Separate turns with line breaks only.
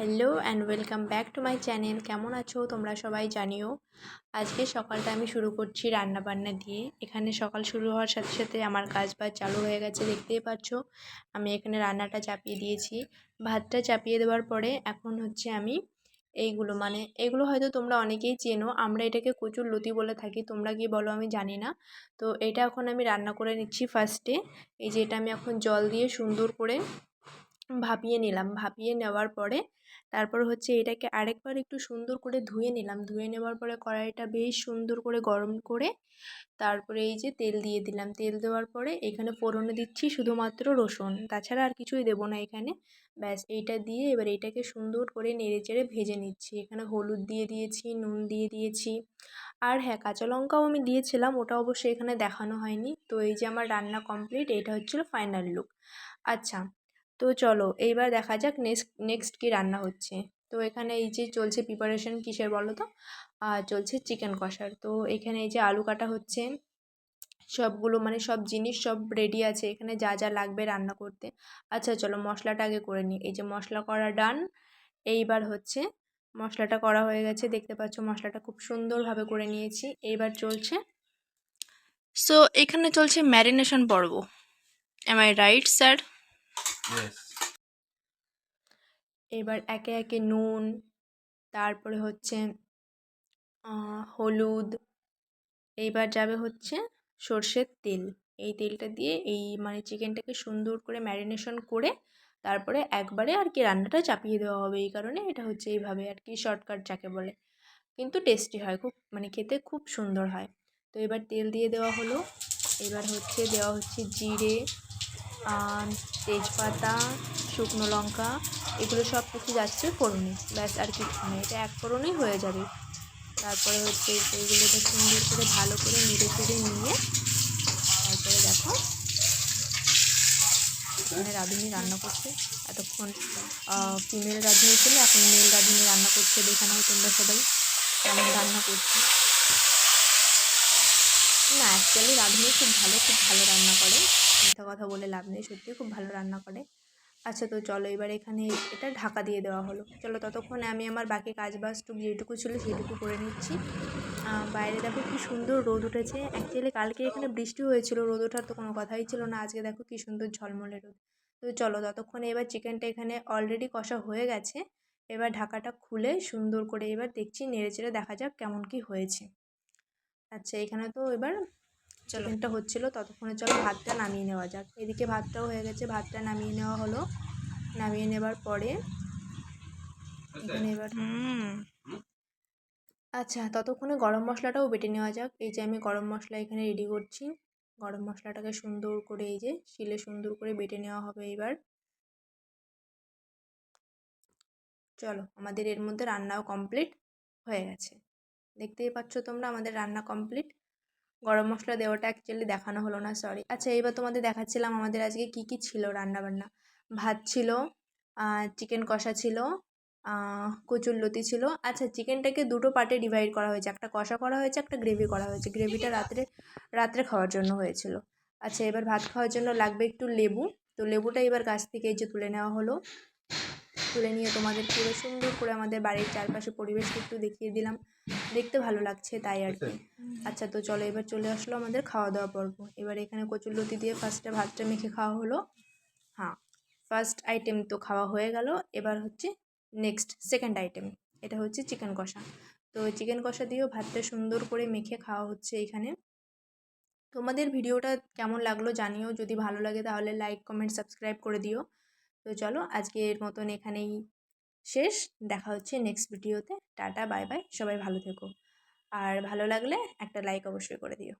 Hello and welcome back to my channel কেমন আছো? তোমরা সবাই জানিও। আজকে সকালটা আমি শুরু করছি রান্না বান্না দিয়ে। এখানে সকাল শুরু হওয়ার সাথে সাথে আমার কাজ বাজ চালু হয়ে গেছে, দেখতেই পাচ্ছ। আমি এখানে রান্নাটা চাপিয়ে দিয়েছি। ভাতটা চাপিয়ে দেওয়ার পরে এখন হচ্ছে আমি এইগুলো মানে এগুলো হয়তো তোমরা অনেকেই চেনো। আমরা এটাকে কচুর লতি বলে থাকি, তোমরা কি বলো, আমি জানি না। তো এটা এখন আমি রান্না করে নিচ্ছি ফার্স্টে। এই যে এটা আমি এখন জল দিয়ে সুন্দর করে ভাপিয়ে নিলাম। ভাপিয়ে নেওয়ার পরে তারপর হচ্ছে এটাকে আরেকবার একটু সুন্দর করে ধুয়ে নিলাম। ধুয়ে নেওয়ার পরে কড়াইটা বেশ সুন্দর করে গরম করে তারপরে এই যে তেল দিয়ে দিলাম। তেল দেওয়ার পরে এখানে ফোড়নে দিচ্ছি শুধুমাত্র রসুন। তাছাড়া আর কিছুই দেবো না এখানে। ব্যাস, এইটা দিয়ে এবার এইটাকে সুন্দর করে নেড়ে চেড়ে ভেজে নিচ্ছি। এখানে হলুদ দিয়ে দিয়েছি, নুন দিয়ে দিয়েছি। আর হ্যাঁ কাঁচা লঙ্কাও আমি দিয়েছিলাম, ওটা অবশ্যই এখানে দেখানো হয়নি। তো এই যে আমার রান্না কমপ্লিট, এটা হচ্ছিল ফাইনাল লুক। আচ্ছা তো চলো, এইবার দেখা যাক নেক্সট নেক্সট কী রান্না হচ্ছে। তো এখানে এই যে চলছে প্রিপারেশন কিসের বলো তো? আর চলছে চিকেন কষার। তো এখানে এই যে আলু কাটা হচ্ছে, সবগুলো মানে সব জিনিস সব রেডি আছে। এখানে যা যা লাগবে রান্না করতে। আচ্ছা চলো, মশলাটা আগে করে নিই। এই যে মশলা করা ডান এইবার হচ্ছে মশলাটা করা হয়ে গেছে। দেখতে পাচ্ছ মশলাটা খুব সুন্দরভাবে করে নিয়েছি। এইবার চলছে সো এখানে চলছে ম্যারিনেশন পর্ব। Am I right sir. এবার একে একে নুন, তারপরে হচ্ছে হলুদ, এইবার যাবে হচ্ছে সর্ষের তেল। এই তেলটা দিয়ে এই মানে চিকেনটাকে সুন্দর করে ম্যারিনেশন করে তারপরে একবারে আর কি রান্নাটা চাপিয়ে দেওয়া হবে এই কারণে এটা হচ্ছে এইভাবে আর কি শর্টকাট যাকে বলে। কিন্তু টেস্টি হয়, খুব মানে খেতে খুব সুন্দর হয়। তো এবার তেল দিয়ে দেওয়া হলো। এবার হচ্ছে দেওয়া হচ্ছে জিরে তেজপাতা, শুকনো লঙ্কা, এগুলো সব কিছু যাচ্ছে ফোড়নে। ব্যাস, আর কিছু নেই এটা এক ফোড়নেই হয়ে যাবে। তারপরে হচ্ছে এইগুলোকে সুন্দর করে ভালো করে নেড়ে চেড়ে নিয়ে, তারপরে দেখো। এখানে রাঁধুনি রান্না করছে। এতক্ষণ ফিমেল রাঁধুনি ছিল, এখন মেল রাঁধুনি রান্না করছে। দেখে নাও তোমরা সবাই কেমন রান্না করছে। না অ্যাকচুয়ালি রাঁধুনি খুব ভালো খুব ভালো রান্না করে। মিথ্যা কথা বলে লাভ নেই, সত্যিই খুব ভালো রান্না করে। আচ্ছা তো চলো এবার এখানে এটা ঢাকা দিয়ে দেওয়া হলো। চলো ততক্ষণে আমি আমার বাকি কাজ বাজটুক যেটুকু ছিল সেটুকু করে নিচ্ছি। বাইরে দেখো কি সুন্দর রোদ উঠেছে। অ্যাকচুয়ালি কালকে এখানে বৃষ্টি হয়েছিল, রোদ ওঠার তো কোনো কথাই ছিল না। আজকে দেখো কি সুন্দর ঝলমলে রোদ। তো চলো ততক্ষণে এবার চিকেনটা এখানে অলরেডি কষা হয়ে গেছে। এবার ঢাকাটা খুলে সুন্দর করে এবার দেখছি, নেড়ে চেড়ে দেখা যাক কেমন কি হয়েছে। আচ্ছা এখানে তো এবার চিকেনটা হচ্ছিল ততক্ষণে চলো ভাতটা নামিয়ে নেওয়া যাক। এদিকে ভাতটাও হয়ে গেছে ভাতটা নামিয়ে নেওয়া হলো। নামিয়ে নেবার পরে এখানে এবার আচ্ছা ততক্ষণে গরম মশলাটাও বেটে নেওয়া যাক। এই যে আমি গরম মশলা এখানে রেডি করছি। গরম মশলাটাকে সুন্দর করে এই যে শিলে সুন্দর করে বেটে নেওয়া হবে এবার। চলো আমাদের এর মধ্যে রান্নাও কমপ্লিট হয়ে গেছে। দেখতেই পাচ্ছ তোমরা আমাদের রান্না কমপ্লিট গরম মশলা দেওয়াটা অ্যাকচুয়ালি দেখানো হলো না সরি আচ্ছা এইবার তোমাদের দেখাচ্ছিলাম আমাদের আজকে কী কী ছিল রান্নাবান্না। ভাত ছিল চিকেন কষা ছিল কচুর লতি ছিল। আচ্ছা চিকেনটাকে দুটো পার্টে ডিভাইড করা হয়েছে। একটা কষা করা হয়েছে, একটা গ্রেভি করা হয়েছে। গ্রেভিটা রাত্রে রাত্রে খাওয়ার জন্য হয়েছিল। আচ্ছা এবার ভাত খাওয়ার জন্য লাগবে একটু লেবু। তো লেবুটা এবার গাছ থেকে এই যে তুলে নেওয়া হলো। তুলে নিয়ে তোমাদের পুরো সুন্দর করে আমাদের বাড়ির চারপাশে পরিবেশটা একটু দেখিয়ে দিলাম। দেখতে ভালো লাগছে তাই আর কি। আচ্ছা। তো চলো এবার চলে আসলো আমাদের খাওয়া দাওয়া পর্ব। এবার এখানে কচুর লতি দিয়ে ফার্স্টে ভাতটা মেখে খাওয়া হলো। হ্যাঁ ফার্স্ট আইটেম তো খাওয়া হয়ে গেল। এবার হচ্ছে নেক্সট সেকেন্ড আইটেম এটা হচ্ছে চিকেন কষা। তো চিকেন কষা দিয়েও ভাতটা সুন্দর করে মেখে খাওয়া হচ্ছে এখানে। তোমাদের ভিডিওটা কেমন লাগল জানিও। যদি ভালো লাগে তাহলে লাইক কমেন্ট সাবস্ক্রাইব করে দিও। তো চলো আজকের মতন এখানেই শেষ। দেখা হচ্ছে নেক্সট ভিডিওতে টাটা বাই বাই সবাই ভালো থেকো। আর ভালো লাগলে একটা লাইক অবশ্যই করে দিও।